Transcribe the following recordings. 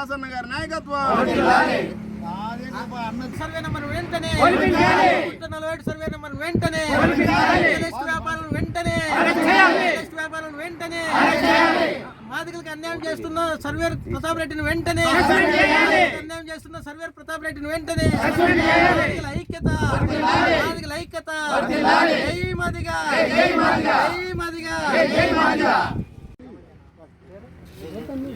దాసన్న గారి నాయకత్వం survey number వెంటనే నలభై సర్వే నెంబర్ వెంటనే వెంటనే వెంటనే మాదిగలకు అన్యాయం చేస్తున్న సర్వేర్ ప్రతాప్ రెడ్డిని వెంటనే అన్యాయం చేస్తున్న సర్వేర్ ప్రతాప్ రెడ్డిని వెంటనే ఐక్యత మాదిగల ఐక్యత జై మాదిగా జై మాదిగా జై మాదిగా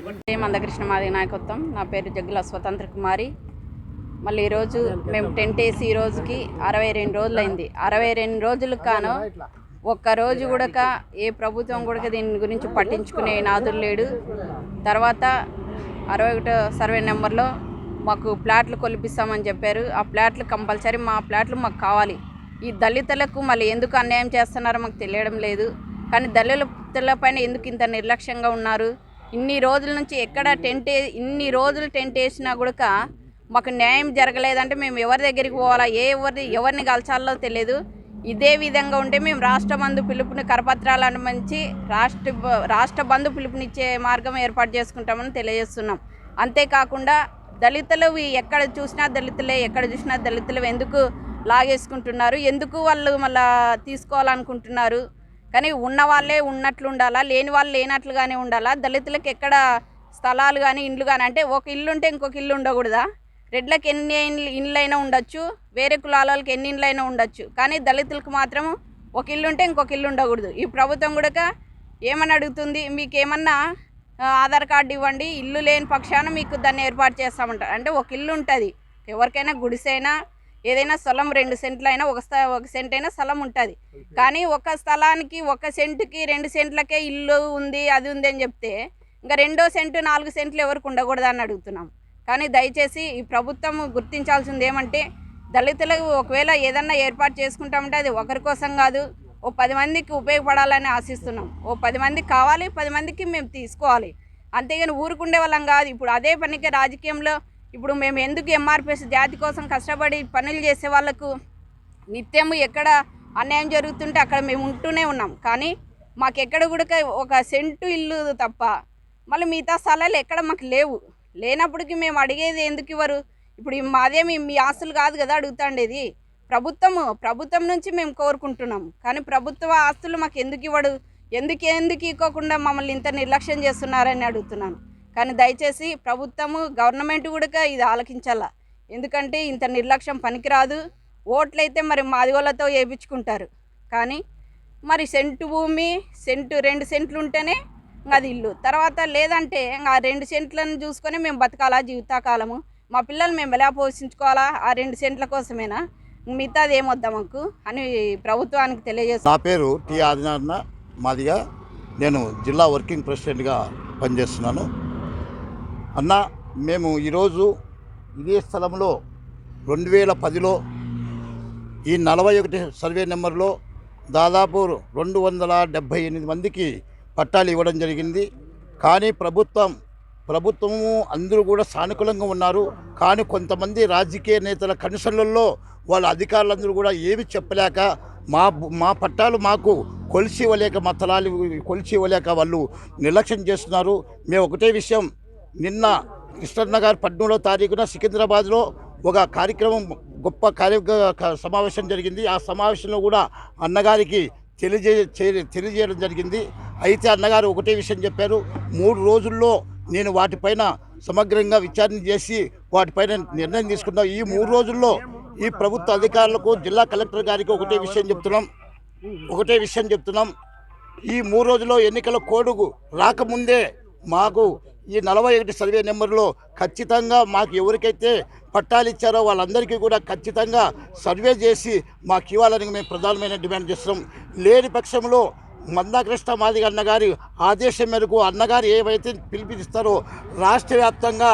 జై మందకృష్ణ మాది నాయకత్వం. నా పేరు జగ్గుల స్వతంత్ర కుమారి. మళ్ళీ ఈరోజు మేము టెంట్ వేసి ఈ రోజుకి అరవై రెండు రోజులైంది. అరవై రెండు రోజులు కాను ఒక్క రోజు కూడా ఏ ప్రభుత్వం కూడా దీని గురించి పట్టించుకునే నాదులు లేడు. తర్వాత అరవై ఒకటో సర్వే నెంబర్లో మాకు ప్లాట్లు కొలిపిస్తామని చెప్పారు. ఆ ప్లాట్లు కంపల్సరీ మా ప్లాట్లు మాకు కావాలి. ఈ దళితులకు మళ్ళీ ఎందుకు అన్యాయం చేస్తున్నారో మాకు తెలియడం లేదు. కానీ దళితుల పైన ఎందుకు ఇంత నిర్లక్ష్యంగా ఉన్నారు? ఇన్ని రోజుల నుంచి ఎక్కడ టెంట్ ఇన్ని రోజులు టెంట్ వేసినా కూడా మాకు న్యాయం జరగలేదంటే మేము ఎవరి దగ్గరికి పోవాలా? ఏ ఎవరి ఎవరిని కలచాలో తెలియదు ఇదే విధంగా ఉంటే మేము రాష్ట్ర బంధు పిలుపుని కరపత్రాలు అనుమతించి రాష్ట్ర బ- రాష్ట్ర బంధు పిలుపునిచ్చే మార్గం ఏర్పాటు చేసుకుంటామని తెలియజేస్తున్నాం. అంతేకాకుండా దళితులు ఎక్కడ చూసినా దళితులే ఎక్కడ చూసినా దళితులు ఎందుకు లాగేసుకుంటున్నారు? ఎందుకు వాళ్ళు మళ్ళీ తీసుకోవాలనుకుంటున్నారు? కానీ ఉన్నవాళ్ళే ఉన్నట్లు ఉండాలా లేని వాళ్ళు లేనట్లుగానే ఉండాలా? దళితులకు ఎక్కడ స్థలాలు కానీ ఇండ్లు కానీ అంటే ఒక ఇల్లు ఉంటే ఇంకొక ఇల్లు ఉండకూడదా? రెడ్లకు ఎన్ని ఇండ్లు ఇండ్లైనా ఉండొచ్చు వేరే కులాలకు ఎన్ని ఎన్ని ఇండ్లైనా ఉండొచ్చు. కానీ దళితులకు మాత్రం ఒక ఇల్లు ఉంటే ఇంకొక ఇల్లు ఉండకూడదు. ఈ ప్రభుత్వం కూడా ఏమని అడుగుతుంది? మీకు ఏమన్నా ఆధార్ కార్డు ఇవ్వండి ఇల్లు లేని పక్షాన మీకు దాన్ని ఏర్పాటు చేస్తామంటారు. అంటే ఒక ఇల్లు ఉంటుంది ఎవరికైనా గుడిసైనా ఏదైనా స్థలం రెండు సెంట్లు అయినా ఒక ఒక సెంట్ అయినా స్థలం ఉంటుంది. కానీ ఒక స్థలానికి ఒక సెంటుకి రెండు సెంట్లకే ఇల్లు ఉంది అది ఉంది అని చెప్తే ఇంకా రెండో సెంటు నాలుగు సెంట్లు ఎవరికి ఉండకూడదు అని అడుగుతున్నాం. కానీ దయచేసి ఈ ప్రభుత్వం గుర్తించాల్సింది ఏమంటే దళితులకు ఒకవేళ ఏదన్నా ఏర్పాటు చేసుకుంటామంటే అది ఒకరి కోసం కాదు ఓ పది మందికి ఉపయోగపడాలని ఆశిస్తున్నాం. ఓ పది మందికి కావాలి పది మందికి మేము తీసుకోవాలి. అంతేగాని ఊరుకుండే వాళ్ళం కాదు. ఇప్పుడు అదే పనికి రాజకీయంలో ఇప్పుడు మేము ఎందుకు ఎంఆర్పిఎస్ జాతి కోసం కష్టపడి పనులు చేసే వాళ్ళకు నిత్యము ఎక్కడ అన్యాయం జరుగుతుంటే అక్కడ మేము ఉంటూనే ఉన్నాం. కానీ మాకు ఎక్కడ కూడా ఒక సెంటు ఇల్లు తప్ప మళ్ళీ మిగతా స్థలాలు ఎక్కడ మాకు లేవు. లేనప్పటికీ మేము అడిగేది ఎందుకు ఇవ్వరు? ఇప్పుడు మాదేమి మీ ఆస్తులు కాదు కదా అడుగుతాండేది. ప్రభుత్వము ప్రభుత్వం నుంచి మేము కోరుకుంటున్నాం. కానీ ప్రభుత్వ ఆస్తులు మాకు ఎందుకు ఇవ్వడు? ఎందుకు ఎందుకు ఇవ్వకుండా మమ్మల్ని ఇంత నిర్లక్ష్యం చేస్తున్నారని అడుగుతున్నాను. కానీ దయచేసి ప్రభుత్వము గవర్నమెంట్ కూడా ఇది ఆలకించాల. ఎందుకంటే ఇంత నిర్లక్ష్యం పనికిరాదు. ఓట్లయితే మరి మాదిగోళ్ళతో వేయించుకుంటారు కానీ మరి సెంటు భూమి సెంటు రెండు సెంట్లు ఉంటేనే ఇంకా అది ఇల్లు. తర్వాత లేదంటే ఇంకా ఆ రెండు సెంట్లను చూసుకొని మేము బతకాలా జీవితకాలము. మా పిల్లలు మేము ఎలా పోషించుకోవాలా? ఆ రెండు సెంట్ల కోసమేనా? మిగతాది ఏమొద్దా మాకు? అని ప్రభుత్వానికి తెలియజేస్తాను నా పేరు టి ఆదినారాయణ. మాదిగా నేను జిల్లా వర్కింగ్ ప్రెసిడెంట్గా పనిచేస్తున్నాను. అన్న మేము ఈరోజు ఇదే స్థలంలో రెండు వేల పదిలో ఈ నలభై ఒకటి సర్వే నెంబర్లో దాదాపు రెండు వందల డెబ్భై ఎనిమిది మందికి పట్టాలు ఇవ్వడం జరిగింది. కానీ ప్రభుత్వం ప్రభుత్వము అందరూ కూడా సానుకూలంగా ఉన్నారు. కానీ కొంతమంది రాజకీయ నేతల కమిషన్లలో వాళ్ళ అధికారులందరూ కూడా ఏమి చెప్పలేక మా మా పట్టాలు మాకు కొలిసి ఇవ్వలేక మా తలాలు కొలిసి ఇవ్వలేక వాళ్ళు నిర్లక్ష్యం చేస్తున్నారు. మేము ఒకటే విషయం నిన్న కృష్ణన్న గారు పద్మూడవ తారీఖున సికింద్రాబాద్లో ఒక కార్యక్రమం గొప్ప కార్య సమావేశం జరిగింది. ఆ సమావేశంలో కూడా అన్నగారికి తెలియజే చే- తెలియజేయడం జరిగింది. అయితే అన్నగారు ఒకటే విషయం చెప్పారు. మూడు రోజుల్లో నేను వాటిపైన సమగ్రంగా విచారణ చేసి వాటిపైన నిర్ణయం తీసుకున్నాం. ఈ మూడు రోజుల్లో ఈ ప్రభుత్వ అధికారులకు జిల్లా కలెక్టర్ గారికి ఒకటే విషయం చెప్తున్నాం. ఒకటే విషయం చెప్తున్నాం. ఈ మూడు రోజుల్లో ఎన్నికల కోడుకు రాకముందే మాకు ఈ నలభై ఒకటి సర్వే నెంబర్లో ఖచ్చితంగా మాకు ఎవరికైతే పట్టాలు ఇచ్చారో వాళ్ళందరికీ కూడా ఖచ్చితంగా సర్వే చేసి మాకు ఇవ్వాలని మేము ప్రధానమైన డిమాండ్ చేస్తున్నాం. లేని పక్షంలో మందాకృష్ణ మాదిగ అన్నగారి ఆదేశం మేరకు అన్నగారు ఏవైతే పిలిపిస్తారో రాష్ట్ర వ్యాప్తంగా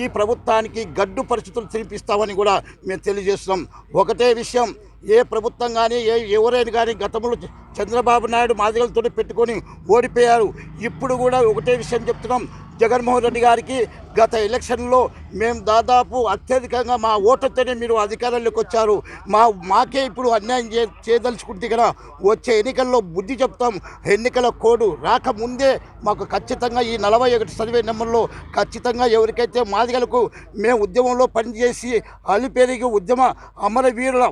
ఈ ప్రభుత్వానికి గడ్డు పరిస్థితులు తినిపిస్తామని కూడా మేము తెలియజేస్తున్నాం. ఒకటే విషయం ఏ ప్రభుత్వం కానీ ఏ ఎవరైనా కానీ గతంలో చంద్రబాబు నాయుడు మాదిగలతో పెట్టుకొని ఓడిపోయారు. ఇప్పుడు కూడా ఒకటే విషయం చెప్తున్నాం. జగన్మోహన్ రెడ్డి గారికి గత ఎలక్షన్లో మేము దాదాపు అత్యధికంగా మా ఓటర్తోనే మీరు అధికారంలోకి వచ్చారు. మా మాకే ఇప్పుడు అన్యాయం చే చేయదలుచుకుంటే కదా వచ్చే ఎన్నికల్లో బుద్ధి చెప్తాం. ఎన్నికల కోడ్ రాకముందే మాకు ఖచ్చితంగా ఈ నలభై ఒకటి సర్వే నెంబర్లో ఖచ్చితంగా ఎవరికైతే మాదిగలకు మేము ఉద్యమంలో పనిచేసి అలిపెరిగి ఉద్యమ అమరవీరుల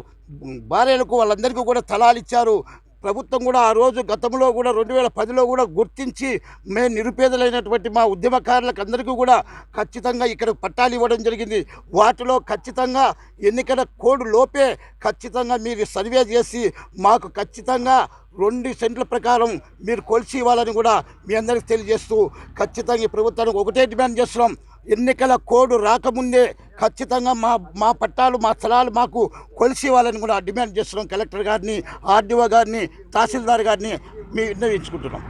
భార్యలకు వాళ్ళందరికీ కూడా తలాలు ఇచ్చారు. ప్రభుత్వం కూడా ఆ రోజు గతంలో కూడా రెండు వేల పదిలో కూడా గుర్తించి మేము నిరుపేదలైనటువంటి మా ఉద్యమకారులకు అందరికీ కూడా ఖచ్చితంగా ఇక్కడ పట్టాలు ఇవ్వడం జరిగింది. వాటిలో ఖచ్చితంగా ఎన్నికల కోడ్ లోపే ఖచ్చితంగా మీరు సర్వే చేసి మాకు ఖచ్చితంగా రెండు సెంట్ల ప్రకారం మీరు కొలిసి ఇవ్వాలని కూడా మీ అందరికీ తెలియజేస్తూ ఖచ్చితంగా ఈ ప్రభుత్వానికి ఒకటే డిమాండ్ చేస్తున్నాం. ఎన్నికల కోడ్ రాకముందే ఖచ్చితంగా మా మా పట్టాలు మా స్థలాలు మాకు కొలిసి ఇవ్వాలని కూడా డిమాండ్ చేస్తున్నాం. కలెక్టర్ గారిని ఆర్డీఓ గారిని తహసీల్దార్ గారిని మీ నిర్ణయించుకుంటున్నాం